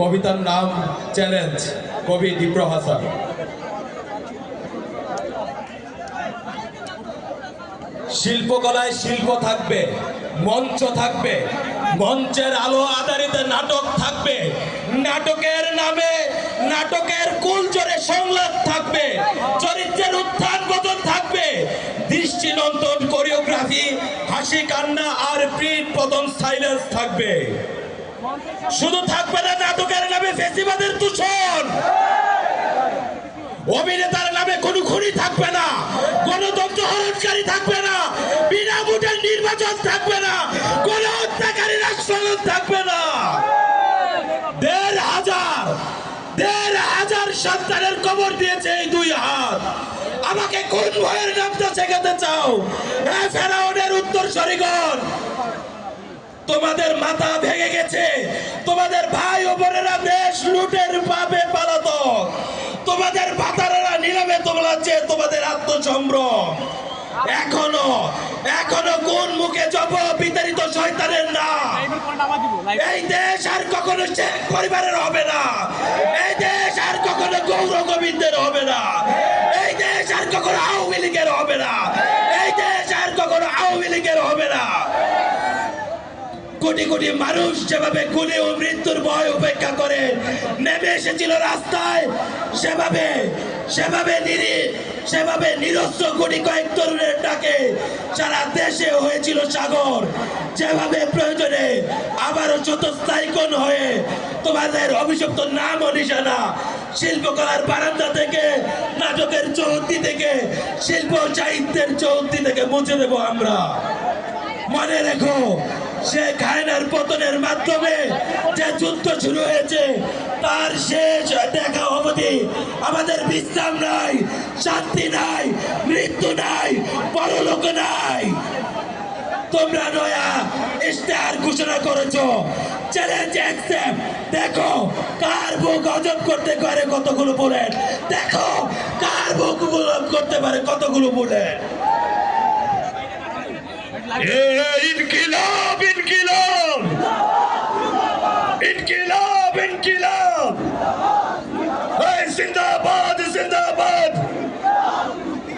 কবিতার নাম চ্যালেঞ্জ, কবি দীপ্র হাসান। শিল্পকলায় শিল্প থাকবে, মঞ্চ থাকবে, মঞ্চের আলো আধারিত নাটক থাকবে, নাটকের নামে, নাটকের কুল জোরে সংলাপ থাকবে, চরিত্রের উত্থান পতন থাকবে দৃষ্টি দৃষ্টিনন্দন, কোরিওগ্রাফি, হাসি কান্না আর প্রিন্ট পতন সাইলেন্স থাকবে। শুধু থাকবে না নাটকের নামে ফেসিবাদের দূষণ। অভিনেতার নামে কোনো খুনি থাকবে না গণতন্ত্র হরণকারী থাকবে না, বিনা ভোটের নির্বাচন থাকবে না, কোন হত্যাকারী রাষ্ট্রদূত থাকবে না। দেড় হাজার দেড় হাজার সন্তানের কবর দিয়েছে এই দুই হাত। আমাকে কোন ভয়ের নামটা শেখাতে চাও? হ্যাঁ ফেরাউনের উত্তর সরিগণ তোমাদের মাথা ভেঙে তোমলাচ্ছে তোমাদের আত্মসম্ভ্রম। এখনও এখনও কোন মুখে জপ বিতাড়িত শয়তানের না এই দেশ আর কখনো শেখ পরিবারের হবে না। এই দেশ আর কখনো গৌর গোবিন্দের হবে না। এই দেশ আর কখনো আওয়ামী লীগের হবে না। এই দেশ আর কখনো আওয়ামী লীগের হবে না। কোটি কোটি মানুষ যেভাবে গুলি ও মৃত্যুর ভয় উপেক্ষা করে নেমে এসেছিল রাস্তায়, সেভাবে সেভাবে নিরি সেভাবে নিরস্ত্র কোটি কয়েক তরুণের ডাকে সারা দেশে হয়েছিল সাগর, যেভাবে প্রয়োজনে আবারও চতুস্থায়ী কোন হয়ে তোমাদের অভিযুক্ত নাম ও নিশানা শিল্পকলার বারান্দা থেকে, নাটকের চৌহদ্দি থেকে, শিল্প সাহিত্যের চৌহদ্দি থেকে মুছে দেবো আমরা। মনে রেখো সে খায়নার পতনের মাধ্যমে যে যুদ্ধ শুরু হয়েছে, তার শেষ দেখা অবধি আমাদের বিশ্রাম নাই, শান্তি নাই, মৃত্যু নাই, পরলোক নাই। তোমরা নয়া ইশতেহার ঘোষণা করেছ। চ্যালেঞ্জ অ্যাকসেপ্ট দেখো, কার বুক হজম করতে পারে কতগুলো বুলেট দেখো, কার বুক হজম করতে পারে কতগুলো বুলেট ইনকিলাব! Robin Gila.